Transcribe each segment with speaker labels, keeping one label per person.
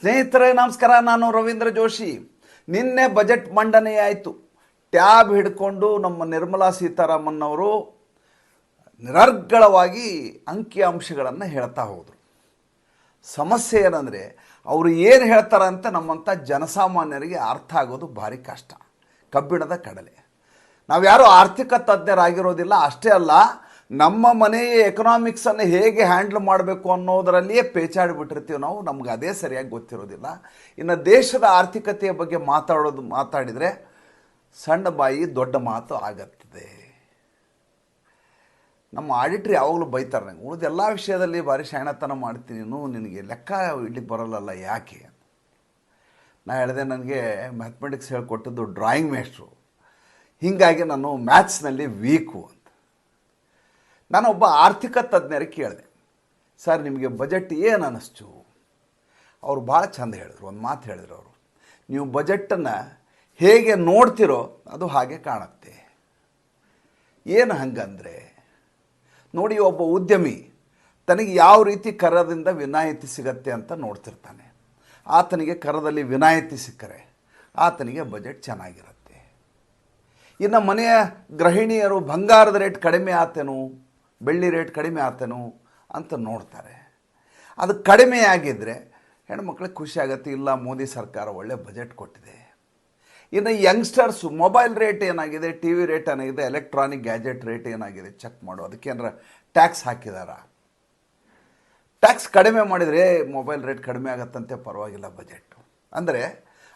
Speaker 1: ಸ್ನೇಹಿತರೆ, ನಮಸ್ಕಾರ. ನಾನು ರವೀಂದ್ರ ಜೋಶಿ. ನಿನ್ನೆ ಬಜೆಟ್ ಮಂಡನೆಯಾಯಿತು ಟ್ಯಾಬ್ ಹಿಡ್ಕೊಂಡು ನಮ್ಮ ನಿರ್ಮಲಾ ಸೀತಾರಾಮನ್ ಅವರು ನಿರರ್ಗಳವಾಗಿ ಅಂಕಿಅಂಶಗಳನ್ನು ಹೇಳ್ತಾ ಹೋದರು. ಸಮಸ್ಯೆ ಏನಂದರೆ, ಅವರು ಏನು ಹೇಳ್ತಾರೆ ಅಂತ ನಮ್ಮಂಥ ಜನಸಾಮಾನ್ಯರಿಗೆ ಅರ್ಥ ಆಗೋದು ಭಾರಿ ಕಷ್ಟ. ಕಬ್ಬಿಣದ ಕಡಲೆ. ನಾವು ಯಾರು ಆರ್ಥಿಕ ತಜ್ಞರಾಗಿರೋದಿಲ್ಲ, ಅಷ್ಟೇ ಅಲ್ಲ ನಮ್ಮ ಮನೆಯ ಎಕನಾಮಿಕ್ಸನ್ನು ಹೇಗೆ ಹ್ಯಾಂಡಲ್ ಮಾಡಬೇಕು ಅನ್ನೋದರಲ್ಲಿಯೇ ಪೇಚಾಡಿಬಿಟ್ಟಿರ್ತೀವಿ ನಾವು. ನಮ್ಗೆ ಅದೇ ಸರಿಯಾಗಿ ಗೊತ್ತಿರೋದಿಲ್ಲ. ಇನ್ನು ದೇಶದ ಆರ್ಥಿಕತೆಯ ಬಗ್ಗೆ ಮಾತಾಡೋದು, ಮಾತಾಡಿದರೆ ಸಣ್ಣ ಬಾಯಿ ದೊಡ್ಡ ಮಾತು ಆಗತ್ತದೆ ನಮ್ಮ ಆಡಿಟ್ರ್ ಯಾವಾಗಲೂ ಬೈತಾರೆ ನಂಗೆ, ಉಳಿದ ಎಲ್ಲ ವಿಷಯದಲ್ಲಿ ಭಾರಿ ಶಾಣತನ ಮಾಡ್ತೀನಿ ನೀನು ನಿನಗೆ ಲೆಕ್ಕ ಇಡ್ಲಿಕ್ಕೆ ಬರಲ್ಲಲ್ಲ ಯಾಕೆ ನಾ ಹೇಳಿದೆ ನನಗೆ ಮ್ಯಾಥಮೆಟಿಕ್ಸ್ ಹೇಳ್ಕೊಟ್ಟಿದ್ದು ಡ್ರಾಯಿಂಗ್ ಮೇಸ್ಟ್ರು ಹೀಗಾಗಿ ನಾನು ಮ್ಯಾಥ್ಸ್ನಲ್ಲಿ ವೀಕು ನಾನೊಬ್ಬ ಆರ್ಥಿಕ ತಜ್ಞರಿಗೆ ಕೇಳಿದೆ. ಸರ್, ನಿಮಗೆ ಬಜೆಟ್ ಏನು ಅನ್ನಿಸ್ತು ಅವರು ಭಾಳ ಚಂದ ಹೇಳಿದ್ರು, ಒಂದು ಮಾತು ಹೇಳಿದ್ರು ಅವರು. ನೀವು ಬಜೆಟನ್ನು ಹೇಗೆ ನೋಡ್ತಿರೋ ಅದು ಹಾಗೆ ಕಾಣುತ್ತೆ. ಏನು ಹಂಗಂದರೆ, ನೋಡಿ ಒಬ್ಬ ಉದ್ಯಮಿ ತನಗೆ ಯಾವ ರೀತಿ ಕರದಿಂದ ವಿನಾಯಿತಿ ಸಿಗತ್ತೆ ಅಂತ ನೋಡ್ತಿರ್ತಾನೆ. ಆತನಿಗೆ ಕರದಲ್ಲಿ ವಿನಾಯಿತಿ ಸಿಕ್ಕರೆ ಆತನಿಗೆ ಬಜೆಟ್ ಚೆನ್ನಾಗಿರುತ್ತೆ. ಇನ್ನು ಮನೆಯ ಗೃಹಿಣಿಯರು ಬಂಗಾರದ ರೇಟ್ ಕಡಿಮೆ ಆತೇನು ಬೆಳ್ಳಿ ರೇಟ್ ಕಡಿಮೆ ಆತನು ಅಂತ ನೋಡ್ತಾರೆ. ಅದು ಕಡಿಮೆ ಆಗಿದ್ದರೆ ಹೆಣ್ಮಕ್ಳಿಗೆ ಖುಷಿ ಆಗುತ್ತೆ, ಇಲ್ಲ ಮೋದಿ ಸರ್ಕಾರ ಒಳ್ಳೆ ಬಜೆಟ್ ಕೊಟ್ಟಿದೆ. ಇನ್ನು ಯಂಗ್ಸ್ಟರ್ಸು, ಮೊಬೈಲ್ ರೇಟ್ ಏನಾಗಿದೆ, ಟಿ ವಿ ರೇಟ್ ಏನಾಗಿದೆ, ಎಲೆಕ್ಟ್ರಾನಿಕ್ ಗ್ಯಾಜೆಟ್ ರೇಟ್ ಏನಾಗಿದೆ ಚೆಕ್ ಮಾಡು. ಅದಕ್ಕೇನಾರ ಟ್ಯಾಕ್ಸ್ ಹಾಕಿದಾರ? ಟ್ಯಾಕ್ಸ್ ಕಡಿಮೆ ಮಾಡಿದರೆ ಮೊಬೈಲ್ ರೇಟ್ ಕಡಿಮೆ ಆಗತ್ತಂತೆ, ಪರವಾಗಿಲ್ಲ ಬಜೆಟ್. ಅಂದರೆ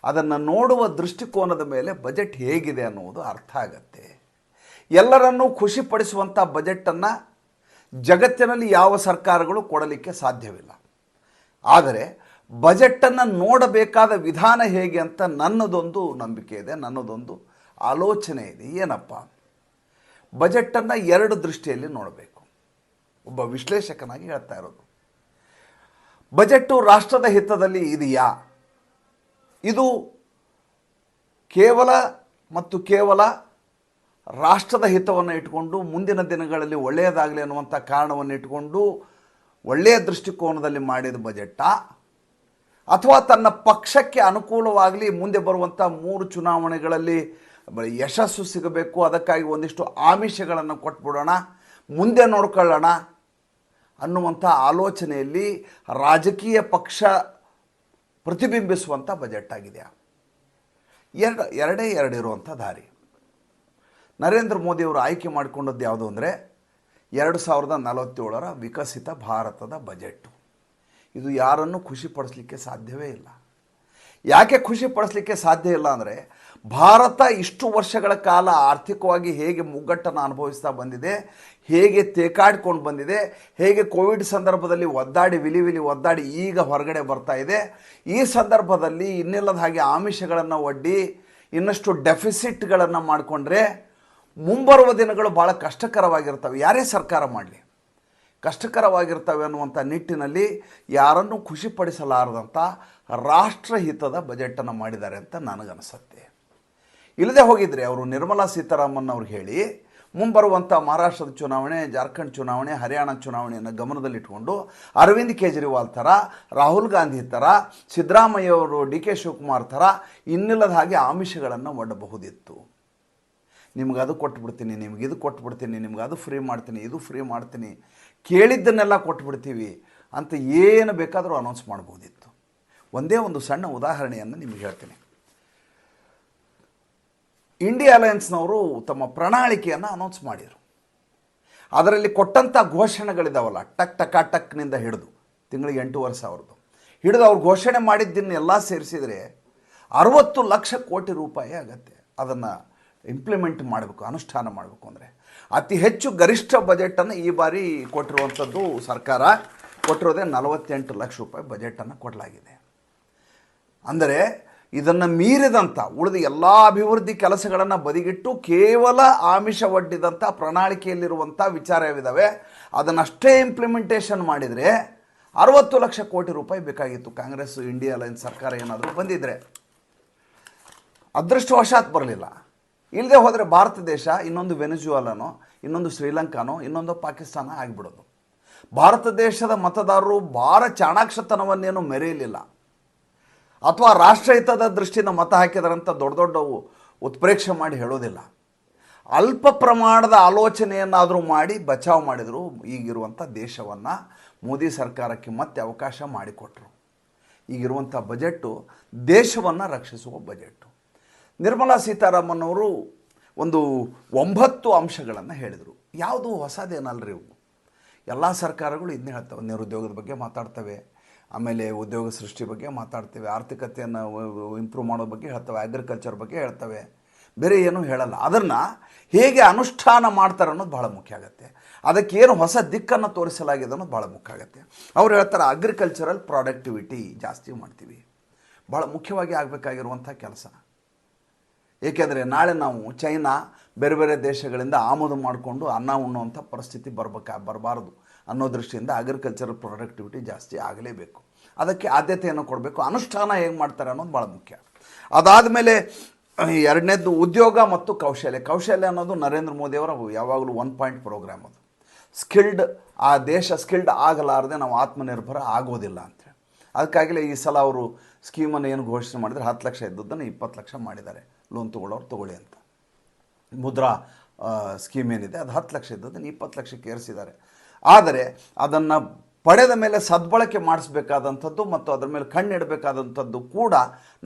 Speaker 1: ಅದನ್ನು ನೋಡುವ ದೃಷ್ಟಿಕೋನದ ಮೇಲೆ ಬಜೆಟ್ ಹೇಗಿದೆ ಅನ್ನುವುದು ಅರ್ಥ ಆಗತ್ತೆ. ಎಲ್ಲರನ್ನೂ ಖುಷಿಪಡಿಸುವಂಥ ಬಜೆಟನ್ನು ಜಗತ್ತಿನಲ್ಲಿ ಯಾವ ಸರ್ಕಾರಗಳು ಕೊಡಲಿಕ್ಕೆ ಸಾಧ್ಯವಿಲ್ಲ. ಆದರೆ ಬಜೆಟನ್ನು ನೋಡಬೇಕಾದ ವಿಧಾನ ಹೇಗೆ ಅಂತ ನನ್ನದೊಂದು ನಂಬಿಕೆ ಇದೆ, ನನ್ನದೊಂದು ಆಲೋಚನೆ ಇದೆ. ಏನಪ್ಪ? ಬಜೆಟನ್ನು ಎರಡು ದೃಷ್ಟಿಯಲ್ಲಿ ನೋಡಬೇಕು. ಒಬ್ಬ ವಿಶ್ಲೇಷಕನಾಗಿ ಹೇಳ್ತಾ ಇರೋದು. ಬಜೆಟ್ಟು ರಾಷ್ಟ್ರದ ಹಿತದಲ್ಲಿ ಇದೆಯಾ? ಇದು ಕೇವಲ ಮತ್ತು ಕೇವಲ ರಾಷ್ಟ್ರದ ಹಿತವನ್ನು ಇಟ್ಕೊಂಡು ಮುಂದಿನ ದಿನಗಳಲ್ಲಿ ಒಳ್ಳೆಯದಾಗಲಿ ಅನ್ನುವಂಥ ಕಾರಣವನ್ನು ಇಟ್ಕೊಂಡು ಒಳ್ಳೆಯ ದೃಷ್ಟಿಕೋನದಲ್ಲಿ ಮಾಡಿದ ಬಜೆಟ್ಟಾ. ಅಥವಾ ತನ್ನ ಪಕ್ಷಕ್ಕೆ ಅನುಕೂಲವಾಗಲಿ ಮುಂದೆ ಬರುವಂಥ ಮೂರು ಚುನಾವಣೆಗಳಲ್ಲಿ ಯಶಸ್ಸು ಸಿಗಬೇಕು, ಅದಕ್ಕಾಗಿ ಒಂದಿಷ್ಟು ಆಮಿಷಗಳನ್ನು ಕೊಟ್ಬಿಡೋಣ, ಮುಂದೆ ನೋಡ್ಕೊಳ್ಳೋಣ ಅನ್ನುವಂಥ ಆಲೋಚನೆಯಲ್ಲಿ ರಾಜಕೀಯ ಪಕ್ಷ ಪ್ರತಿಬಿಂಬಿಸುವಂಥ ಬಜೆಟ್ ಆಗಿದೆ ಎರಡು ಎರಡೇ ಎರಡಿರುವಂಥ ದಾರಿ. ನರೇಂದ್ರ ಮೋದಿಯವರು ಆಯ್ಕೆ ಮಾಡಿಕೊಂಡದ್ದು ಯಾವುದು ಅಂದರೆ ಎರಡು ಸಾವಿರದ ನಲವತ್ತೇಳರ ವಿಕಸಿತ ಭಾರತದ ಬಜೆಟ್ ಇದು ಯಾರನ್ನು ಖುಷಿಪಡಿಸಲಿಕ್ಕೆ ಸಾಧ್ಯವೇ ಇಲ್ಲ. ಯಾಕೆ ಖುಷಿಪಡಿಸಲಿಕ್ಕೆ ಸಾಧ್ಯ ಇಲ್ಲ ಅಂದರೆ ಭಾರತ ಇಷ್ಟು ವರ್ಷಗಳ ಕಾಲ ಆರ್ಥಿಕವಾಗಿ ಹೇಗೆ ಮುಗ್ಗಟ್ಟನ್ನು ಅನುಭವಿಸ್ತಾ ಬಂದಿದೆ, ಹೇಗೆ ತೇಕಾಡ್ಕೊಂಡು ಬಂದಿದೆ, ಹೇಗೆ ಕೋವಿಡ್ ಸಂದರ್ಭದಲ್ಲಿ ಒದ್ದಾಡಿ ವಿಲಿ ವಿಲಿ ಒದ್ದಾಡಿ ಈಗ ಹೊರಗಡೆ ಬರ್ತಾ ಇದೆ. ಈ ಸಂದರ್ಭದಲ್ಲಿ ಇನ್ನಿಲ್ಲದ ಹಾಗೆ ಆಮಿಷಗಳನ್ನು ಒಡ್ಡಿ ಇನ್ನಷ್ಟು ಡೆಫಿಸಿಟ್ಗಳನ್ನು ಮಾಡಿಕೊಂಡ್ರೆ ಮುಂಬರುವ ದಿನಗಳು ಭಾಳ ಕಷ್ಟಕರವಾಗಿರ್ತವೆ. ಯಾರೇ ಸರ್ಕಾರ ಮಾಡಲಿ, ಕಷ್ಟಕರವಾಗಿರ್ತವೆ ಅನ್ನುವಂಥ ನಿಟ್ಟಿನಲ್ಲಿ ಯಾರನ್ನು ಖುಷಿಪಡಿಸಲಾರದಂಥ ರಾಷ್ಟ್ರಹಿತದ ಬಜೆಟನ್ನು ಮಾಡಿದ್ದಾರೆ ಅಂತ ನನಗನ್ನಿಸುತ್ತೆ ಇಲ್ಲದೆ ಹೋಗಿದ್ರೆ ಅವರು ನಿರ್ಮಲಾ ಸೀತಾರಾಮನ್ ಅವ್ರಿಗೆ ಹೇಳಿ ಮುಂಬರುವಂಥ ಮಹಾರಾಷ್ಟ್ರದ ಚುನಾವಣೆ, ಜಾರ್ಖಂಡ್ ಚುನಾವಣೆ, ಹರಿಯಾಣ ಚುನಾವಣೆಯನ್ನು ಗಮನದಲ್ಲಿಟ್ಟುಕೊಂಡು ಅರವಿಂದ್ ಕೇಜ್ರಿವಾಲ್ ಥರ, ರಾಹುಲ್ ಗಾಂಧಿ ಥರ, ಸಿದ್ದರಾಮಯ್ಯ ಅವರು ಡಿ ಕೆ ಶಿವಕುಮಾರ್ ಥರ ಇನ್ನಿಲ್ಲದ ಹಾಗೆ ಆಮಿಷಗಳನ್ನು ಒಡ್ಡಬಹುದಿತ್ತು. ನಿಮ್ಗೆ ಅದು ಕೊಟ್ಬಿಡ್ತೀನಿ, ನಿಮ್ಗೆ ಇದು ಕೊಟ್ಬಿಡ್ತೀನಿ, ನಿಮ್ಗೆ ಅದು ಫ್ರೀ ಮಾಡ್ತೀನಿ, ಇದು ಫ್ರೀ ಮಾಡ್ತೀನಿ, ಕೇಳಿದ್ದನ್ನೆಲ್ಲ ಕೊಟ್ಬಿಡ್ತೀವಿ ಅಂತ ಏನು ಬೇಕಾದರೂ ಅನೌನ್ಸ್ ಮಾಡ್ಬೋದಿತ್ತು. ಒಂದೇ ಒಂದು ಸಣ್ಣ ಉದಾಹರಣೆಯನ್ನು ನಿಮಗೆ ಹೇಳ್ತೀನಿ. ಇಂಡಿಯಾ ಅಲಯನ್ಸ್ನವರು ತಮ್ಮ ಪ್ರಣಾಳಿಕೆಯನ್ನು ಅನೌನ್ಸ್ ಮಾಡಿದರು ಅದರಲ್ಲಿ ಕೊಟ್ಟಂಥ ಘೋಷಣೆಗಳಿದಾವಲ್ಲ, ಟಕ್ ಟಕ ಟಕ್ನಿಂದ ಹಿಡಿದು ತಿಂಗಳಿಗೆ ಎಂಟೂವರೆ ಸಾವಿರದ್ದು ಹಿಡಿದು ಅವ್ರು ಘೋಷಣೆ ಮಾಡಿದ್ದನ್ನೆಲ್ಲ ಸೇರಿಸಿದರೆ ಅರವತ್ತು ಲಕ್ಷ ಕೋಟಿ ರೂಪಾಯಿ ಆಗತ್ತೆ. ಅದನ್ನು ಇಂಪ್ಲಿಮೆಂಟ್ ಮಾಡಬೇಕು, ಅನುಷ್ಠಾನ ಮಾಡಬೇಕು ಅಂದರೆ. ಅತಿ ಹೆಚ್ಚು ಗರಿಷ್ಠ ಬಜೆಟನ್ನು ಈ ಬಾರಿ ಕೊಟ್ಟಿರುವಂಥದ್ದು ಸರ್ಕಾರ, ಕೊಟ್ಟಿರೋದೇ ನಲವತ್ತೆಂಟು ಲಕ್ಷ ರೂಪಾಯಿ ಬಜೆಟನ್ನು ಕೊಡಲಾಗಿದೆ. ಅಂದರೆ ಇದನ್ನು ಮೀರಿದಂಥ ಉಳಿದ ಎಲ್ಲ ಅಭಿವೃದ್ಧಿ ಕೆಲಸಗಳನ್ನು ಬದಿಗಿಟ್ಟು ಕೇವಲ ಆಮಿಷ ಒಡ್ಡಿದಂಥ ಪ್ರಣಾಳಿಕೆಯಲ್ಲಿರುವಂಥ ವಿಚಾರವಿದ್ದಾವೆ ಅದನ್ನಷ್ಟೇ ಇಂಪ್ಲಿಮೆಂಟೇಷನ್ ಮಾಡಿದರೆ ಅರವತ್ತು ಲಕ್ಷ ಕೋಟಿ ರೂಪಾಯಿ ಬೇಕಾಗಿತ್ತು ಕಾಂಗ್ರೆಸ್ ಇಂಡಿಯಾ ಲೈನ್ ಸರ್ಕಾರ ಏನಾದರೂ ಬಂದಿದ್ದರೆ ಅದೃಷ್ಟವಶಾತ್ ಬರಲಿಲ್ಲ. ಇಲ್ಲದೆ ಹೋದರೆ ಭಾರತ ದೇಶ ಇನ್ನೊಂದು ವೆನೆಜುವಲನೋ, ಇನ್ನೊಂದು ಶ್ರೀಲಂಕಾನೋ, ಇನ್ನೊಂದು ಪಾಕಿಸ್ತಾನ ಆಗಿಬಿಡೋದು. ಭಾರತ ದೇಶದ ಮತದಾರರು ಭಾರ ಚಾಣಾಕ್ಷತನವನ್ನೇನು ಮೆರೆಯಲಿಲ್ಲ. ಅಥವಾ ರಾಷ್ಟ್ರಹಿತದ ದೃಷ್ಟಿಯಿಂದ ಮತ ಹಾಕಿದರಂತ ದೊಡ್ಡ ದೊಡ್ಡವು ಉತ್ಪ್ರೇಕ್ಷೆ ಮಾಡಿ ಹೇಳೋದಿಲ್ಲ. ಅಲ್ಪ ಪ್ರಮಾಣದ ಆಲೋಚನೆಯನ್ನಾದರೂ ಮಾಡಿ ಬಚಾವ್ ಮಾಡಿದರು ಈಗಿರುವಂಥ ದೇಶವನ್ನು ಮೋದಿ ಸರ್ಕಾರಕ್ಕೆ ಮತ್ತೆ ಅವಕಾಶ ಮಾಡಿಕೊಟ್ರು. ಈಗಿರುವಂಥ ಬಜೆಟ್ಟು ದೇಶವನ್ನು ರಕ್ಷಿಸುವ ಬಜೆಟ್ಟು. ನಿರ್ಮಲಾ ಸೀತಾರಾಮನ್ ಅವರು ಒಂದು ಒಂಬತ್ತು ಅಂಶಗಳನ್ನು ಹೇಳಿದರು. ಯಾವುದು ಹೊಸದೇನಲ್ರಿ ಇವು? ಎಲ್ಲ ಸರ್ಕಾರಗಳು ಇದನ್ನೇ ಹೇಳ್ತವೆ. ನಿರುದ್ಯೋಗದ ಬಗ್ಗೆ ಮಾತಾಡ್ತವೆ. ಆಮೇಲೆ ಉದ್ಯೋಗ ಸೃಷ್ಟಿ ಬಗ್ಗೆ ಮಾತಾಡ್ತೇವೆ. ಆರ್ಥಿಕತೆಯನ್ನು ಇಂಪ್ರೂವ್ ಮಾಡೋ ಬಗ್ಗೆ ಹೇಳ್ತವೆ. ಅಗ್ರಿಕಲ್ಚರ್ ಬಗ್ಗೆ ಹೇಳ್ತವೆ. ಬೇರೆ ಏನೂ ಹೇಳಲ್ಲ. ಅದನ್ನು ಹೇಗೆ ಅನುಷ್ಠಾನ ಮಾಡ್ತಾರೆ ಅನ್ನೋದು ಭಾಳ ಮುಖ್ಯ ಆಗುತ್ತೆ. ಅದಕ್ಕೆ ಏನು ಹೊಸ ದಿಕ್ಕನ್ನು ತೋರಿಸಲಾಗಿದೆ ಅನ್ನೋದು ಭಾಳ ಮುಖ್ಯ ಆಗುತ್ತೆ. ಅವ್ರು ಹೇಳ್ತಾರೆ ಅಗ್ರಿಕಲ್ಚರಲ್ ಪ್ರಾಡಕ್ಟಿವಿಟಿ ಜಾಸ್ತಿ ಮಾಡ್ತೀವಿ. ಭಾಳ ಮುಖ್ಯವಾಗಿ ಆಗಬೇಕಾಗಿರುವಂಥ ಕೆಲಸ. ಏಕೆಂದರೆ ನಾಳೆ ನಾವು ಚೈನಾ, ಬೇರೆ ಬೇರೆ ದೇಶಗಳಿಂದ ಆಮದು ಮಾಡಿಕೊಂಡು ಅನ್ನ ಉಣ್ಣುವಂಥ ಪರಿಸ್ಥಿತಿ ಬರ್ಬೇಕಾ, ಬರಬಾರ್ದು ಅನ್ನೋ ದೃಷ್ಟಿಯಿಂದ ಅಗ್ರಿಕಲ್ಚರಲ್ ಪ್ರೊಡಕ್ಟಿವಿಟಿ ಜಾಸ್ತಿ ಆಗಲೇಬೇಕು. ಅದಕ್ಕೆ ಆದ್ಯತೆಯನ್ನು ಕೊಡಬೇಕು. ಅನುಷ್ಠಾನ ಹೇಗೆ ಮಾಡ್ತಾರೆ ಅನ್ನೋದು ಭಾಳ ಮುಖ್ಯ. ಅದಾದ ಮೇಲೆ ಎರಡನೇದು ಉದ್ಯೋಗ ಮತ್ತು ಕೌಶಲ್ಯ. ಕೌಶಲ್ಯ ಅನ್ನೋದು ನರೇಂದ್ರ ಮೋದಿಯವರ ಯಾವಾಗಲೂ ಒನ್ ಪಾಯಿಂಟ್ ಪ್ರೋಗ್ರಾಮ್ ಅದು. ಸ್ಕಿಲ್ಡ್ ಆ ದೇಶ ಸ್ಕಿಲ್ಡ್ ಆಗಲಾರದೆ ನಾವು ಆತ್ಮನಿರ್ಭರ ಆಗೋದಿಲ್ಲ ಅಂತೇಳಿ ಅದಕ್ಕಾಗಲೇ ಈ ಸಲ ಅವರು ಸ್ಕೀಮನ್ನು ಏನು ಘೋಷಣೆ ಮಾಡಿದರೆ ಹತ್ತು ಲಕ್ಷ ಇದ್ದದ್ದನ್ನು ಇಪ್ಪತ್ತು ಲಕ್ಷ ಮಾಡಿದ್ದಾರೆ. ಲೋನ್ ತೊಗೊಳ್ಳೋರು ತೊಗೊಳ್ಳಿ ಅಂತ. ಮುದ್ರಾ ಸ್ಕೀಮ್ ಏನಿದೆ, ಅದು ಹತ್ತು ಲಕ್ಷ ಇದ್ದದನ್ನು ಇಪ್ಪತ್ತು ಲಕ್ಷಕ್ಕೆ ಏರಿಸಿದ್ದಾರೆ. ಆದರೆ ಅದನ್ನು ಪಡೆದ ಮೇಲೆ ಸದ್ಬಳಕೆ ಮಾಡಿಸ್ಬೇಕಾದಂಥದ್ದು ಮತ್ತು ಅದರ ಮೇಲೆ ಕಣ್ಣಿಡಬೇಕಾದಂಥದ್ದು ಕೂಡ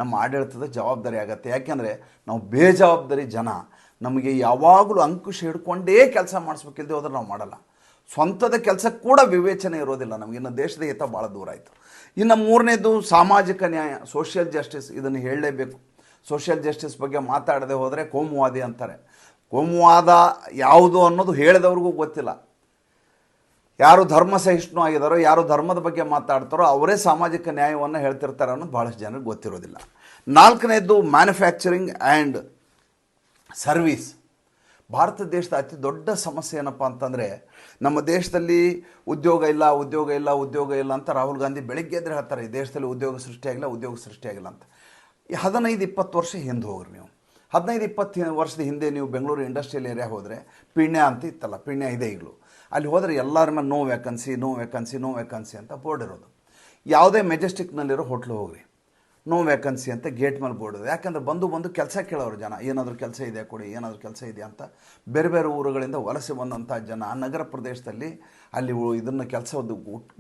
Speaker 1: ನಮ್ಮ ಆಡಳಿತದ ಜವಾಬ್ದಾರಿ ಆಗುತ್ತೆ. ಯಾಕೆಂದರೆ ನಾವು ಬೇಜವಾಬ್ದಾರಿ ಜನ. ನಮಗೆ ಯಾವಾಗಲೂ ಅಂಕುಶ ಹಿಡ್ಕೊಂಡೇ ಕೆಲಸ ಮಾಡಿಸ್ಬೇಕಿಲ್ಲದೆ ಹೋದ್ರೆ ನಾವು ಮಾಡಲ್ಲ. ಸ್ವಂತದ ಕೆಲಸಕ್ಕೆ ಕೂಡ ವಿವೇಚನೆ ಇರೋದಿಲ್ಲ ನಮಗೆ. ಇನ್ನು ದೇಶದ ಹಿತ ಭಾಳ ದೂರ ಆಯಿತು. ಇನ್ನು ಮೂರನೇದು ಸಾಮಾಜಿಕ ನ್ಯಾಯ ಸೋಷಿಯಲ್ ಜಸ್ಟಿಸ್ ಇದನ್ನು ಹೇಳಲೇಬೇಕು. ಸೋಷಿಯಲ್ ಜಸ್ಟಿಸ್ ಬಗ್ಗೆ ಮಾತಾಡದೆ ಹೋದರೆ ಕೋಮುವಾದಿ ಅಂತಾರೆ. ಕೋಮುವಾದ ಯಾವುದು ಅನ್ನೋದು ಹೇಳಿದವ್ರಿಗೂ ಗೊತ್ತಿಲ್ಲ. ಯಾರು ಧರ್ಮ ಸಹಿಷ್ಣು ಆಗಿದಾರೋ, ಯಾರು ಧರ್ಮದ ಬಗ್ಗೆ ಮಾತಾಡ್ತಾರೋ ಅವರೇ ಸಾಮಾಜಿಕ ನ್ಯಾಯವನ್ನು ಹೇಳ್ತಿರ್ತಾರೆ ಅನ್ನೋದು ಭಾಳಷ್ಟು ಜನರಿಗೆ ಗೊತ್ತಿರೋದಿಲ್ಲ. ನಾಲ್ಕನೇದು ಮ್ಯಾನುಫ್ಯಾಕ್ಚರಿಂಗ್ ಆ್ಯಂಡ್ ಸರ್ವೀಸ್. ಭಾರತ ದೇಶದ ಅತಿ ದೊಡ್ಡ ಸಮಸ್ಯೆ ಏನಪ್ಪ ಅಂತಂದರೆ, ನಮ್ಮ ದೇಶದಲ್ಲಿ ಉದ್ಯೋಗ ಇಲ್ಲ ಉದ್ಯೋಗ ಇಲ್ಲ ಉದ್ಯೋಗ ಇಲ್ಲ ಅಂತ ರಾಹುಲ್ ಗಾಂಧಿ ಬೆಳಿಗ್ಗೆ ಎದ್ರೆ ಹೇಳ್ತಾರೆ, ಈ ದೇಶದಲ್ಲಿ ಉದ್ಯೋಗ ಸೃಷ್ಟಿಯಾಗಿಲ್ಲ ಉದ್ಯೋಗ ಸೃಷ್ಟಿಯಾಗಿಲ್ಲ ಅಂತ. ಹದಿನೈದು ಇಪ್ಪತ್ತು ವರ್ಷ ಹಿಂದೆ ಹೋಗ್ರಿ ನೀವು. ಹದಿನೈದು ಇಪ್ಪತ್ತು ವರ್ಷದ ಹಿಂದೆ ನೀವು ಬೆಂಗಳೂರು ಇಂಡಸ್ಟ್ರಿಯಲ್ ಏರಿಯಾ ಹೋದರೆ ಪಿಣ್ಯ ಅಂತ ಇತ್ತಲ್ಲ, ಪಿಣ್ಯ ಇದೆ ಈಗಲೂ. ಅಲ್ಲಿ ಹೋದರೆ ಎಲ್ಲರ ಮೇಲೆ no vacancy no vacancy no vacancy ಅಂತ ಬೋರ್ಡ್ ಇರೋದು. ಯಾವುದೇ ಮೆಜೆಸ್ಟಿಕ್ನಲ್ಲಿರೋ ಹೋಟ್ಲು ಹೋಗ್ರಿ. ನೋ ವ್ಯಾಕನ್ಸಿ ಅಂತ ಗೇಟ್ ಮೇಲೆ ಬೋರ್ಡ್ ಇದೆ ಯಾಕಂದ್ರೆ ಬಂದು ಬಂದು ಕೆಲಸ ಕೇಳೋರು ಜನ, ಏನಾದರೂ ಕೆಲಸ ಇದೆಯಾ ಕೊಡಿ, ಏನಾದರೂ ಕೆಲಸ ಇದೆಯಾ ಅಂತ ಬೇರೆ ಬೇರೆ ಊರುಗಳಿಂದ ವಲಸೆ ಬಂದಂಥ ಜನ ನಗರ ಪ್ರದೇಶದಲ್ಲಿ ಅಲ್ಲಿ ಇದನ್ನು ಕೆಲಸದ್ದು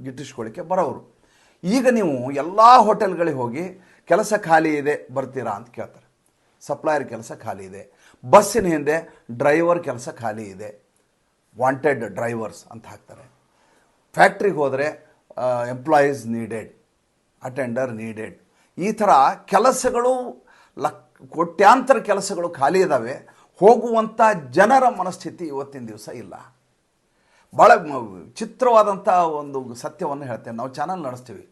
Speaker 1: ಗಿಟ್ಟಿಸ್ಕೊಳ್ಳಿಕ್ಕೆ ಬರೋರು ಈಗ ನೀವು ಎಲ್ಲ ಹೋಟೆಲ್ಗಳಿಗೆ ಹೋಗಿ ಕೆಲಸ ಖಾಲಿ ಇದೆ, ಬರ್ತೀರಾ ಅಂತ ಕೇಳ್ತಾರೆ. ಸಪ್ಲೈಯರ್ ಕೆಲಸ ಖಾಲಿ ಇದೆ. ಬಸ್ಸಿನ ಹಿಂದೆ ಡ್ರೈವರ್ ಕೆಲಸ ಖಾಲಿ ಇದೆ. ವಾಂಟೆಡ್ ಡ್ರೈವರ್ಸ್ ಅಂತ ಹಾಕ್ತಾರೆ. ಫ್ಯಾಕ್ಟ್ರಿಗೆ ಹೋದರೆ ಎಂಪ್ಲಾಯೀಸ್ ನೀಡೆಡ್ ಅಟೆಂಡರ್ ನೀಡೆಡ್ ಈ ಥರ ಕೆಲಸಗಳು ಲಕ್, ಕೋಟ್ಯಾಂತರ ಕೆಲಸಗಳು ಖಾಲಿ ಇದ್ದಾವೆ ಹೋಗುವಂಥ ಜನರ ಮನಸ್ಥಿತಿ ಇವತ್ತಿನ ದಿವಸ ಇಲ್ಲ. ಭಾಳ ವಿಚಿತ್ರವಾದಂಥ ಚಿತ್ರವಾದಂಥ ಒಂದು ಸತ್ಯವನ್ನು ಹೇಳ್ತೇನೆ. ನಾವು ಚಾನಲ್ ನಡೆಸ್ತೀವಿ.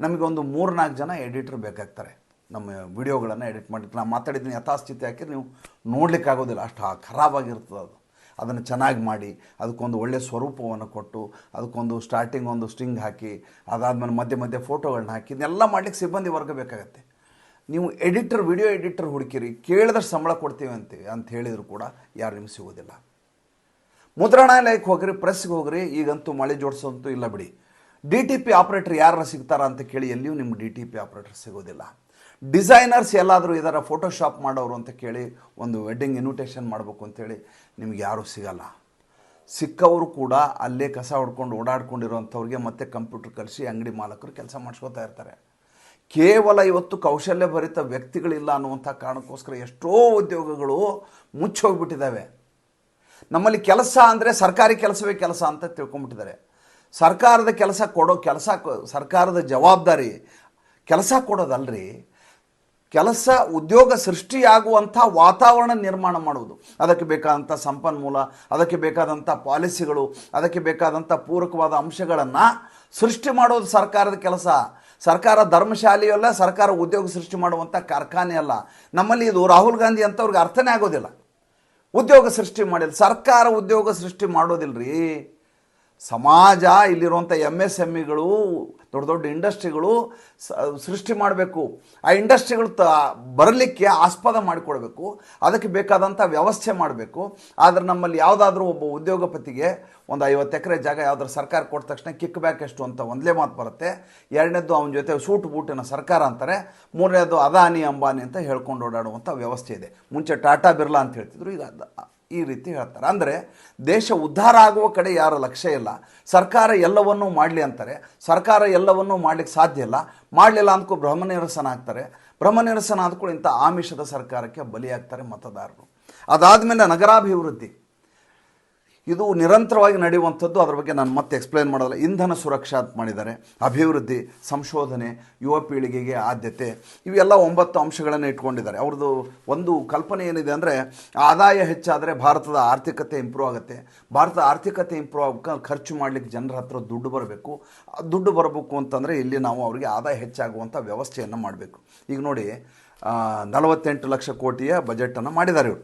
Speaker 1: ನಮಗೊಂದು ಮೂರು ನಾಲ್ಕು ಜನ ಎಡಿಟರ್ ಬೇಕಾಗ್ತಾರೆ. ನಮ್ಮ ವಿಡಿಯೋಗಳನ್ನು ಎಡಿಟ್ ಮಾಡಿ ನಾನು ಮಾತಾಡಿದ್ದೀನಿ ಯಥಾಸ್ಥಿತಿ ಹಾಕಿದ್ರೆ ನೀವು ನೋಡಲಿಕ್ಕಾಗೋದಿಲ್ಲ. ಅಷ್ಟು ಆ ಖರಾಬಾಗಿರ್ತದೆ ಅದು. ಅದನ್ನು ಚೆನ್ನಾಗಿ ಮಾಡಿ, ಅದಕ್ಕೊಂದು ಒಳ್ಳೆಯ ಸ್ವರೂಪವನ್ನು ಕೊಟ್ಟು, ಅದಕ್ಕೊಂದು ಸ್ಟಾರ್ಟಿಂಗ್ ಒಂದು ಸ್ಟಿಂಗ್ ಹಾಕಿ, ಅದಾದಮೇಲೆ ಮಧ್ಯೆ ಮಧ್ಯೆ ಫೋಟೋಗಳನ್ನ ಹಾಕಿ, ಇದನ್ನೆಲ್ಲ ಮಾಡ್ಲಿಕ್ಕೆ ಸಿಬ್ಬಂದಿ ವರ್ಗ ಬೇಕಾಗತ್ತೆ. ನೀವು ಎಡಿಟರ್, ವಿಡಿಯೋ ಎಡಿಟರ್ ಹುಡುಕಿರಿ, ಕೇಳಿದ್ರೆ ಸಂಬಳ ಕೊಡ್ತೀವಿ ಅಂತೀವಿ ಅಂತ ಹೇಳಿದರೂ ಕೂಡ ಯಾರು ನಿಮ್ಗೆ ಸಿಗೋದಿಲ್ಲ ಮುದ್ರಣಾಲಯಕ್ಕೆ ಹೋಗ್ರಿ ಪ್ರೆಸ್ಗೆ ಹೋಗ್ರಿ, ಈಗಂತೂ ಮಳೆ ಜೋಡಿಸೋದಂತೂ ಇಲ್ಲ ಬಿಡಿ. ಡಿ ಟಿ ಪಿ ಆಪ್ರೇಟರ್ ಯಾರು ಸಿಗ್ತಾರ ಅಂತ ಕೇಳಿ ಎಲ್ಲಿಯೂ ನಿಮ್ಗೆ ಡಿ ಟಿ ಪಿ ಆಪ್ರೇಟರ್ ಸಿಗೋದಿಲ್ಲ. ಡಿಸೈನರ್ಸ್ ಎಲ್ಲಾದರೂ ಇದರ ಫೋಟೋಶಾಪ್ ಮಾಡೋರು ಅಂತ ಕೇಳಿ ಒಂದು ವೆಡ್ಡಿಂಗ್ ಇನ್ವಿಟೇಷನ್ ಮಾಡಬೇಕು ಅಂತೇಳಿ ನಿಮ್ಗೆ ಯಾರೂ ಸಿಗಲ್ಲ. ಸಿಕ್ಕವರು ಕೂಡ ಅಲ್ಲೇ ಕಸ ಹೊಡ್ಕೊಂಡು ಓಡಾಡ್ಕೊಂಡಿರೋಂಥವ್ರಿಗೆ ಮತ್ತೆ ಕಂಪ್ಯೂಟರ್ ಕಲಿಸಿ ಅಂಗಡಿ ಮಾಲಕರು ಕೆಲಸ ಮಾಡಿಸ್ಕೋತಾ ಇರ್ತಾರೆ. ಕೇವಲ ಇವತ್ತು ಕೌಶಲ್ಯ ಭರಿತ ವ್ಯಕ್ತಿಗಳಿಲ್ಲ ಅನ್ನುವಂಥ ಕಾರಣಕ್ಕೋಸ್ಕರ ಎಷ್ಟೋ ಉದ್ಯೋಗಗಳು ಮುಚ್ಚೋಗ್ಬಿಟ್ಟಿದ್ದಾವೆ ನಮ್ಮಲ್ಲಿ ಕೆಲಸ ಅಂದರೆ ಸರ್ಕಾರಿ ಕೆಲಸವೇ ಕೆಲಸ ಅಂತ ತಿಳ್ಕೊಂಬಿಟ್ಟಿದ್ದಾರೆ ಸರ್ಕಾರದ ಕೆಲಸ ಕೊಡೋ ಕೆಲಸ ಸರ್ಕಾರದ ಜವಾಬ್ದಾರಿ ಕೆಲಸ ಕೊಡೋದಲ್ರಿ. ಕೆಲಸ ಉದ್ಯೋಗ ಸೃಷ್ಟಿಯಾಗುವಂಥ ವಾತಾವರಣ ನಿರ್ಮಾಣ ಮಾಡುವುದು. ಅದಕ್ಕೆ ಬೇಕಾದಂಥ ಸಂಪನ್ಮೂಲ, ಅದಕ್ಕೆ ಬೇಕಾದಂಥ ಪಾಲಿಸಿಗಳು, ಅದಕ್ಕೆ ಬೇಕಾದಂಥ ಪೂರಕವಾದ ಅಂಶಗಳನ್ನು ಸೃಷ್ಟಿ ಮಾಡೋದು ಸರ್ಕಾರದ ಕೆಲಸ. ಸರ್ಕಾರ ಧರ್ಮಶಾಲೆಯಲ್ಲ, ಸರ್ಕಾರ ಉದ್ಯೋಗ ಸೃಷ್ಟಿ ಮಾಡುವಂಥ ಕಾರ್ಖಾನೆ ಅಲ್ಲ. ನಮ್ಮಲ್ಲಿ ಇದು ರಾಹುಲ್ ಗಾಂಧಿ ಅಂತವ್ರಿಗೆ ಅರ್ಥನೇ ಆಗೋದಿಲ್ಲ. ಉದ್ಯೋಗ ಸೃಷ್ಟಿ ಮಾಡಿಲ್ಲ. ಸರ್ಕಾರ ಉದ್ಯೋಗ ಸೃಷ್ಟಿ ಮಾಡೋದಿಲ್ರಿ. ಸಮಾಜ ಇಲ್ಲಿರುವಂಥ ಎಂ ಎಸ್ ಎಂ ಇಗಳು ದೊಡ್ಡ ದೊಡ್ಡ ಇಂಡಸ್ಟ್ರಿಗಳು ಸೃಷ್ಟಿ ಮಾಡಬೇಕು. ಆ ಇಂಡಸ್ಟ್ರಿಗಳು ತ, ಬರಲಿಕ್ಕೆ ಆಸ್ಪದ ಮಾಡಿಕೊಡ್ಬೇಕು. ಅದಕ್ಕೆ ಬೇಕಾದಂಥ ವ್ಯವಸ್ಥೆ ಮಾಡಬೇಕು. ಆದರೆ ನಮ್ಮಲ್ಲಿ ಯಾವುದಾದ್ರೂ ಒಬ್ಬ ಉದ್ಯೋಗಪತಿಗೆ ಒಂದು ಐವತ್ತು ಎಕರೆ ಜಾಗ ಯಾವ್ದಾದ್ರು ಸರ್ಕಾರ ಕೊಟ್ಟ ತಕ್ಷಣ ಕಿಕ್ ಬ್ಯಾಕ್ ಎಷ್ಟು ಅಂತ ಒಂದಲೇ ಮಾತು ಬರುತ್ತೆ. ಎರಡನೇದು ಅವನ ಜೊತೆ ಸೂಟ್ ಬೂಟಿನ ಸರ್ಕಾರ ಅಂತಾರೆ. ಮೂರನೇದು ಅದಾನಿ ಅಂಬಾನಿ ಅಂತ ಹೇಳ್ಕೊಂಡು ಓಡಾಡುವಂಥ ವ್ಯವಸ್ಥೆ ಇದೆ. ಮುಂಚೆ ಟಾಟಾ ಬಿರ್ಲಾ ಅಂತ ಹೇಳ್ತಿದ್ರು, ಈಗ ಈ ರೀತಿ ಹೇಳ್ತಾರೆ. ಅಂದರೆ ದೇಶ ಉದ್ಧಾರ ಆಗುವ ಕಡೆ ಯಾರ ಲಕ್ಷ್ಯ ಇಲ್ಲ. ಸರ್ಕಾರ ಎಲ್ಲವನ್ನೂ ಮಾಡಲಿ ಅಂತಾರೆ. ಸರ್ಕಾರ ಎಲ್ಲವನ್ನೂ ಮಾಡಲಿಕ್ಕೆ ಸಾಧ್ಯ ಇಲ್ಲ. ಮಾಡಲಿಲ್ಲ ಅಂದ್ಕೂ ಬ್ರಹ್ಮನಿರಸನ ಆಗ್ತಾರೆ. ಬ್ರಹ್ಮನಿರಸನ ಆದ್ಕೂ ಇಂಥ ಆಮಿಷದ ಸರ್ಕಾರಕ್ಕೆ ಬಲಿಯಾಗ್ತಾರೆ ಮತದಾರರು. ಅದಾದಮೇಲೆ ನಗರಾಭಿವೃದ್ಧಿ. ಇದು ನಿರಂತರವಾಗಿ ನಡೆಯುವಂಥದ್ದು ಅದರ ಬಗ್ಗೆ ನಾನು ಮತ್ತೆ ಎಕ್ಸ್ಪ್ಲೈನ್ ಮಾಡೋಲ್ಲ ಇಂಧನ ಸುರಕ್ಷಾ ಮಾಡಿದ್ದಾರೆ. ಅಭಿವೃದ್ಧಿ, ಸಂಶೋಧನೆ, ಯುವ ಪೀಳಿಗೆಗೆ ಆದ್ಯತೆ, ಇವೆಲ್ಲ ಒಂಬತ್ತು ಅಂಶಗಳನ್ನು ಇಟ್ಕೊಂಡಿದ್ದಾರೆ. ಅವ್ರದ್ದು ಒಂದು ಕಲ್ಪನೆ ಏನಿದೆ ಅಂದರೆ, ಆದಾಯ ಹೆಚ್ಚಾದರೆ ಭಾರತದ ಆರ್ಥಿಕತೆ ಇಂಪ್ರೂವ್ ಆಗುತ್ತೆ. ಭಾರತದ ಆರ್ಥಿಕತೆ ಇಂಪ್ರೂವ್ ಆಗಕ್ಕೆ ಖರ್ಚು ಮಾಡಲಿಕ್ಕೆ ಜನರ ಹತ್ರ ದುಡ್ಡು ಬರಬೇಕು. ದುಡ್ಡು ಬರಬೇಕು ಅಂತಂದರೆ ಇಲ್ಲಿ ನಾವು ಅವರಿಗೆ ಆದಾಯ ಹೆಚ್ಚಾಗುವಂಥ ವ್ಯವಸ್ಥೆಯನ್ನು ಮಾಡಬೇಕು. ಈಗ ನೋಡಿ ನಲವತ್ತೆಂಟು ಲಕ್ಷ ಕೋಟಿಯ ಬಜೆಟನ್ನು ಮಾಡಿದ್ದಾರೆ ಇವರು.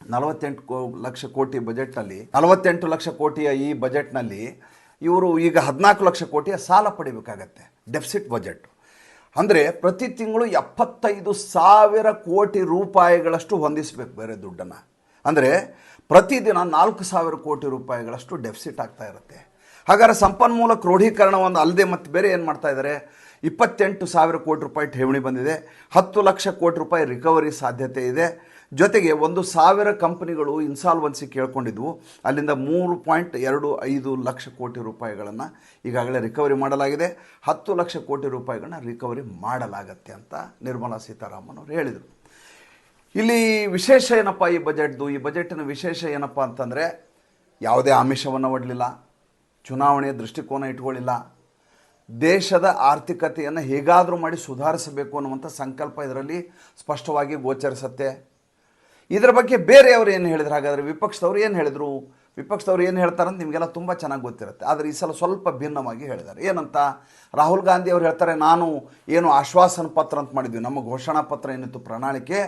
Speaker 1: ನಲವತ್ತೆಂಟು ಕೋ ಲಕ್ಷ ಕೋಟಿ ಬಜೆಟ್ನಲ್ಲಿ, ನಲವತ್ತೆಂಟು ಲಕ್ಷ ಕೋಟಿಯ ಈ ಬಜೆಟ್ನಲ್ಲಿ ಇವರು ಈಗ ಹದಿನಾಲ್ಕು ಲಕ್ಷ ಕೋಟಿಯ ಸಾಲ ಪಡಿಬೇಕಾಗತ್ತೆ, ಡೆಫಿಸಿಟ್ ಬಜೆಟ್. ಅಂದರೆ ಪ್ರತಿ ತಿಂಗಳು ಎಪ್ಪತ್ತೈದು ಸಾವಿರ ಕೋಟಿ ರೂಪಾಯಿಗಳಷ್ಟು ಹೊಂದಿಸಬೇಕು ಬೇರೆ ದುಡ್ಡನ್ನು. ಅಂದರೆ ಪ್ರತಿದಿನ ನಾಲ್ಕು ಸಾವಿರ ಕೋಟಿ ರೂಪಾಯಿಗಳಷ್ಟು ಡೆಫಿಸಿಟ್ ಆಗ್ತಾ ಇರುತ್ತೆ. ಹಾಗಾದ್ರೆ ಸಂಪನ್ಮೂಲ ಕ್ರೋಢೀಕರಣವನ್ನು ಅಲ್ಲದೆ ಮತ್ತು ಬೇರೆ ಏನು ಮಾಡ್ತಾ ಇದ್ದಾರೆ ಇಪ್ಪತ್ತೆಂಟು ಸಾವಿರ ಕೋಟಿ ರೂಪಾಯಿ ಠೇವಣಿ ಬಂದಿದೆ, ಹತ್ತು ಲಕ್ಷ ಕೋಟಿ ರೂಪಾಯಿ ರಿಕವರಿ ಸಾಧ್ಯತೆ ಇದೆ ಜೊತೆಗೆ ಒಂದು ಸಾವಿರ ಕಂಪನಿಗಳು ಇನ್ಸಾಲ್ವನ್ಸಿ ಕೇಳ್ಕೊಂಡಿದ್ವು. ಅಲ್ಲಿಂದ ಮೂರು ಪಾಯಿಂಟ್ ಎರಡು ಐದು ಲಕ್ಷ ಕೋಟಿ ರೂಪಾಯಿಗಳನ್ನು ಈಗಾಗಲೇ ರಿಕವರಿ ಮಾಡಲಾಗಿದೆ. ಹತ್ತು ಲಕ್ಷ ಕೋಟಿ ರೂಪಾಯಿಗಳನ್ನ ರಿಕವರಿ ಮಾಡಲಾಗತ್ತೆ ಅಂತ ನಿರ್ಮಲಾ ಸೀತಾರಾಮನ್ ಅವರು ಹೇಳಿದರು. ಇಲ್ಲಿ ವಿಶೇಷ ಏನಪ್ಪ ಈ ಬಜೆಟ್ದು ಈ ಬಜೆಟಿನ ವಿಶೇಷ ಏನಪ್ಪ ಅಂತಂದರೆ ಯಾವುದೇ ಆಮಿಷವನ್ನು ಒಡಲಿಲ್ಲ, ಚುನಾವಣೆಯ ದೃಷ್ಟಿಕೋನ ಇಟ್ಕೊಳ್ಳಿಲ್ಲ. ದೇಶದ ಆರ್ಥಿಕತೆಯನ್ನು ಹೇಗಾದರೂ ಮಾಡಿ ಸುಧಾರಿಸಬೇಕು ಅನ್ನುವಂಥ ಸಂಕಲ್ಪ ಇದರಲ್ಲಿ ಸ್ಪಷ್ಟವಾಗಿ ಗೋಚರಿಸುತ್ತೆ. ಇದರ ಬಗ್ಗೆ ಬೇರೆಯವರು ಏನು ಹೇಳಿದ್ರು? ಹಾಗಾದರೆ ವಿಪಕ್ಷದವ್ರು ಏನು ಹೇಳಿದರು? ವಿಪಕ್ಷದವ್ರು ಏನು ಹೇಳ್ತಾರೆ ಅಂತ ನಿಮಗೆಲ್ಲ ತುಂಬ ಚೆನ್ನಾಗಿ ಗೊತ್ತಿರುತ್ತೆ. ಆದರೆ ಈ ಸಲ ಸ್ವಲ್ಪ ಭಿನ್ನವಾಗಿ ಹೇಳಿದ್ದಾರೆ. ಏನಂತ? ರಾಹುಲ್ ಗಾಂಧಿ ಅವರು ಹೇಳ್ತಾರೆ, ನಾನು ಏನು ಆಶ್ವಾಸನ ಪತ್ರ ಅಂತ ಮಾಡಿದ್ವಿ. ನಮ್ಮ ಘೋಷಣಾ ಪತ್ರ ಏನಿತ್ತು ಪ್ರಣಾಳಿಕೆ,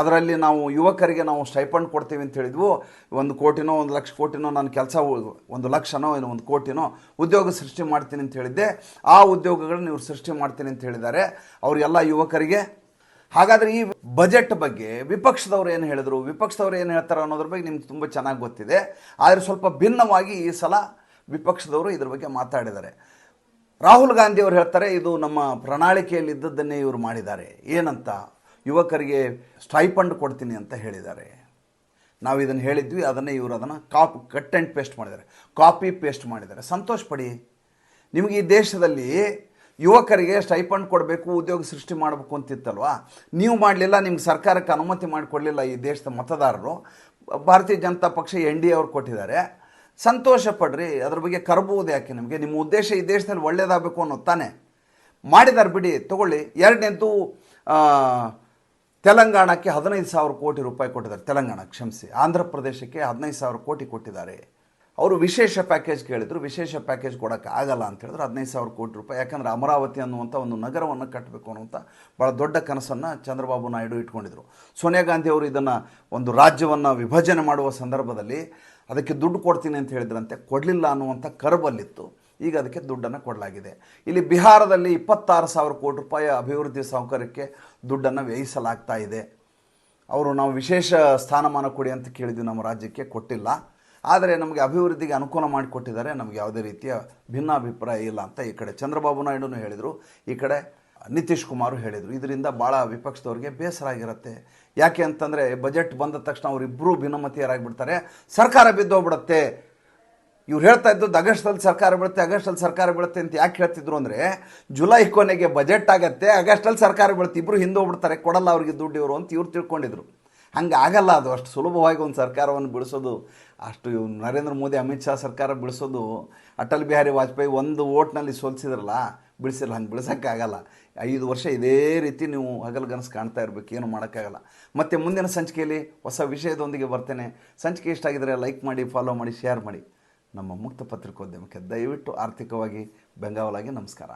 Speaker 1: ಅದರಲ್ಲಿ ನಾವು ಯುವಕರಿಗೆ ನಾವು ಸ್ಟೈಪಂಡ್ ಕೊಡ್ತೀವಿ ಅಂತ ಹೇಳಿದ್ವು. ಒಂದು ಕೋಟಿನೋ, ಒಂದು ಲಕ್ಷ ಕೋಟಿನೋ, ನಾನು ಕೆಲಸ ಒಂದು ಲಕ್ಷನೋ, ಏನೋ ಒಂದು ಕೋಟಿನೋ ಉದ್ಯೋಗ ಸೃಷ್ಟಿ ಮಾಡ್ತೀನಿ ಅಂತ ಹೇಳಿದ್ದೆ. ಆ ಉದ್ಯೋಗಗಳನ್ನ ಇವ್ರು ಸೃಷ್ಟಿ ಮಾಡ್ತೀನಿ ಅಂತ ಹೇಳಿದ್ದಾರೆ. ಅವರೆಲ್ಲ ಯುವಕರಿಗೆ ಹಾಗಾದರೆ ಈ ಬಜೆಟ್ ಬಗ್ಗೆ ವಿಪಕ್ಷದವ್ರು ಏನು ಹೇಳಿದರು? ವಿಪಕ್ಷದವ್ರು ಏನು ಹೇಳ್ತಾರೆ ಅನ್ನೋದ್ರ ಬಗ್ಗೆ ನಿಮ್ಗೆ ತುಂಬ ಚೆನ್ನಾಗಿ ಗೊತ್ತಿದೆ. ಆದರೆ ಸ್ವಲ್ಪ ಭಿನ್ನವಾಗಿ ಈ ಸಲ ವಿಪಕ್ಷದವರು ಇದ್ರ ಬಗ್ಗೆ ಮಾತಾಡಿದ್ದಾರೆ. ರಾಹುಲ್ ಗಾಂಧಿ ಅವರು ಹೇಳ್ತಾರೆ, ಇದು ನಮ್ಮ ಪ್ರಣಾಳಿಕೆಯಲ್ಲಿ ಇದ್ದದ್ದನ್ನೇ ಇವರು ಮಾಡಿದ್ದಾರೆ. ಏನಂತ? ಯುವಕರಿಗೆ ಸ್ಟೈಪಂಡ್ ಕೊಡ್ತೀನಿ ಅಂತ ಹೇಳಿದ್ದಾರೆ. ನಾವು ಇದನ್ನು ಹೇಳಿದ್ವಿ, ಅದನ್ನೇ ಇವರು ಅದನ್ನು ಕಾಪ್ ಕಟ್ ಆ್ಯಂಡ್ ಪೇಸ್ಟ್ ಮಾಡಿದ್ದಾರೆ. ಕಾಪಿ ಪೇಸ್ಟ್ ಮಾಡಿದ್ದಾರೆ. ಸಂತೋಷ ಪಡಿ, ನಿಮಗೆ ಈ ದೇಶದಲ್ಲಿ ಯುವಕರಿಗೆ ಸ್ಟೈಪಂಡ್ ಕೊಡಬೇಕು, ಉದ್ಯೋಗ ಸೃಷ್ಟಿ ಮಾಡಬೇಕು ಅಂತಿತ್ತಲ್ವಾ? ನೀವು ಮಾಡಲಿಲ್ಲ, ನಿಮ್ಗೆ ಸರ್ಕಾರಕ್ಕೆ ಅನುಮತಿ ಮಾಡಿಕೊಡಲಿಲ್ಲ ಈ ದೇಶದ ಮತದಾರರು. ಭಾರತೀಯ ಜನತಾ ಪಕ್ಷ ಎನ್ ಡಿ ಅವ್ರು ಕೊಟ್ಟಿದ್ದಾರೆ. ಸಂತೋಷ ಪಡ್ರಿ, ಅದ್ರ ಬಗ್ಗೆ ಕರಬಹುದು ಯಾಕೆ ನಿಮಗೆ? ನಿಮ್ಮ ಉದ್ದೇಶ ಈ ದೇಶದಲ್ಲಿ ಒಳ್ಳೇದಾಗಬೇಕು ಅನ್ನೋದು ತಾನೇ. ಮಾಡಿದ್ದಾರೆ ಬಿಡಿ, ತಗೊಳ್ಳಿ. ಎರಡನೇದು ತೆಲಂಗಾಣಕ್ಕೆ ಹದಿನೈದು ಸಾವಿರ ಕೋಟಿ ರೂಪಾಯಿ ಕೊಟ್ಟಿದ್ದಾರೆ. ತೆಲಂಗಾಣ, ಕ್ಷಮಿಸಿ. ಆಂಧ್ರ ಪ್ರದೇಶಕ್ಕೆ ಹದಿನೈದು ಸಾವಿರ ಕೋಟಿ ಕೊಟ್ಟಿದ್ದಾರೆ. ಅವರು ವಿಶೇಷ ಪ್ಯಾಕೇಜ್ ಕೇಳಿದ್ರು, ವಿಶೇಷ ಪ್ಯಾಕೇಜ್ ಕೊಡೋಕ್ಕಾಗಲ್ಲ ಅಂತ ಹೇಳಿದ್ರು, ಹದಿನೈದು ಸಾವಿರ ಕೋಟಿ ರೂಪಾಯಿ. ಯಾಕಂದರೆ ಅಮರಾವತಿ ಅನ್ನುವಂಥ ಒಂದು ನಗರವನ್ನು ಕಟ್ಟಬೇಕು ಅನ್ನುವಂಥ ಭಾಳ ದೊಡ್ಡ ಕನಸನ್ನು ಚಂದ್ರಬಾಬು ನಾಯ್ಡು ಇಟ್ಕೊಂಡಿದ್ರು. ಸೋನಿಯಾ ಗಾಂಧಿ ಅವರು ಇದನ್ನು ಒಂದು ರಾಜ್ಯವನ್ನು ವಿಭಜನೆ ಮಾಡುವ ಸಂದರ್ಭದಲ್ಲಿ ಅದಕ್ಕೆ ದುಡ್ಡು ಕೊಡ್ತೀನಿ ಅಂತ ಹೇಳಿದ್ರಂತೆ, ಕೊಡಲಿಲ್ಲ ಅನ್ನುವಂಥ ಕರ್ಬಲ್ಲಿತ್ತು. ಈಗ ಅದಕ್ಕೆ ದುಡ್ಡನ್ನು ಕೊಡಲಾಗಿದೆ. ಇಲ್ಲಿ ಬಿಹಾರದಲ್ಲಿ ಇಪ್ಪತ್ತಾರು ಸಾವಿರ ಕೋಟಿ ರೂಪಾಯಿ ಅಭಿವೃದ್ಧಿ ಸೌಕರ್ಯಕ್ಕೆ ದುಡ್ಡನ್ನು ವ್ಯಯಿಸಲಾಗ್ತಾ ಇದೆ. ಅವರು ನಾವು ವಿಶೇಷ ಸ್ಥಾನಮಾನ ಕೊಡಿ ಅಂತ ಕೇಳಿದ್ವಿ, ನಮ್ಮ ರಾಜ್ಯಕ್ಕೆ ಕೊಟ್ಟಿಲ್ಲ. ಆದರೆ ನಮಗೆ ಅಭಿವೃದ್ಧಿಗೆ ಅನುಕೂಲ ಮಾಡಿಕೊಟ್ಟಿದ್ದಾರೆ. ನಮಗೆ ಯಾವುದೇ ರೀತಿಯ ಭಿನ್ನಾಭಿಪ್ರಾಯ ಇಲ್ಲ ಅಂತ ಈ ಕಡೆ ಚಂದ್ರಬಾಬು ನಾಯ್ಡು ಹೇಳಿದರು. ಈ ಕಡೆ ನಿತೀಶ್ ಕುಮಾರ್ ಹೇಳಿದರು. ಇದರಿಂದ ಭಾಳ ವಿಪಕ್ಷದವ್ರಿಗೆ ಬೇಸರ ಆಗಿರುತ್ತೆ. ಯಾಕೆ ಅಂತಂದರೆ ಬಜೆಟ್ ಬಂದ ತಕ್ಷಣ ಅವರಿಬ್ಬರೂ ಭಿನ್ನಮತೀಯರಾಗಿಬಿಡ್ತಾರೆ. ಸರ್ಕಾರ ಬಿದ್ದೋಗ್ಬಿಡುತ್ತೆ. ಇವ್ರು ಹೇಳ್ತಾ ಇದ್ದದ್ದು ಆಗಸ್ಟಲ್ಲಿ ಸರ್ಕಾರ ಬೀಳುತ್ತೆ, ಆಗಸ್ಟಲ್ಲಿ ಸರ್ಕಾರ ಬೀಳುತ್ತೆ ಅಂತ ಯಾಕೆ ಹೇಳ್ತಿದ್ರು ಅಂದರೆ ಜುಲೈ ಕೊನೆಗೆ ಬಜೆಟ್ ಆಗತ್ತೆ, ಆಗಸ್ಟಲ್ಲಿ ಸರ್ಕಾರ ಬೀಳುತ್ತೆ. ಇಬ್ಬರು ಹಿಂದೆ ಹೋಗ್ಬಿಡ್ತಾರೆ ಕೊಡಲ್ಲ ಅವ್ರಿಗೆ ದುಡ್ಡು ಇವರು ಅಂತ ಇವ್ರು ತಿಳ್ಕೊಂಡಿದ್ರು. ಹಂಗೆ ಆಗಲ್ಲ ಅದು. ಅಷ್ಟು ಸುಲಭವಾಗಿ ಒಂದು ಸರ್ಕಾರವನ್ನು ಬಿಡಿಸೋದು, ಅಷ್ಟು ನರೇಂದ್ರ ಮೋದಿ, ಅಮಿತ್ ಶಾ ಸರ್ಕಾರ ಬಿಡಿಸೋದು, ಅಟಲ್ ಬಿಹಾರಿ ವಾಜಪೇಯಿ ಒಂದು ಓಟ್ನಲ್ಲಿ ಸೋಲ್ಸಿದ್ರಲ್ಲ ಬಿಡಿಸಿಲ್ಲ ಹಂಗೆ ಬಿಡಿಸೋಕ್ಕಾಗಲ್ಲ. ಐದು ವರ್ಷ ಇದೇ ರೀತಿ ನೀವು ಹಗಲುಗನಸು ಕಾಣ್ತಾ ಇರಬೇಕು, ಏನು ಮಾಡೋಕ್ಕಾಗಲ್ಲ. ಮತ್ತು ಮುಂದಿನ ಸಂಚಿಕೆಯಲ್ಲಿ ಹೊಸ ವಿಷಯದೊಂದಿಗೆ ಬರ್ತೇನೆ. ಸಂಚಿಕೆ ಇಷ್ಟ ಆಗಿದ್ರೆ ಲೈಕ್ ಮಾಡಿ, ಫಾಲೋ ಮಾಡಿ, ಶೇರ್ ಮಾಡಿ. ನಮ್ಮ ಮುಕ್ತ ಪತ್ರಿಕೋದ್ಯಮಕ್ಕೆ ದಯವಿಟ್ಟು ಆರ್ಥಿಕವಾಗಿ ಬೆಂಗಾವಲಾಗಿ ನಮಸ್ಕಾರ.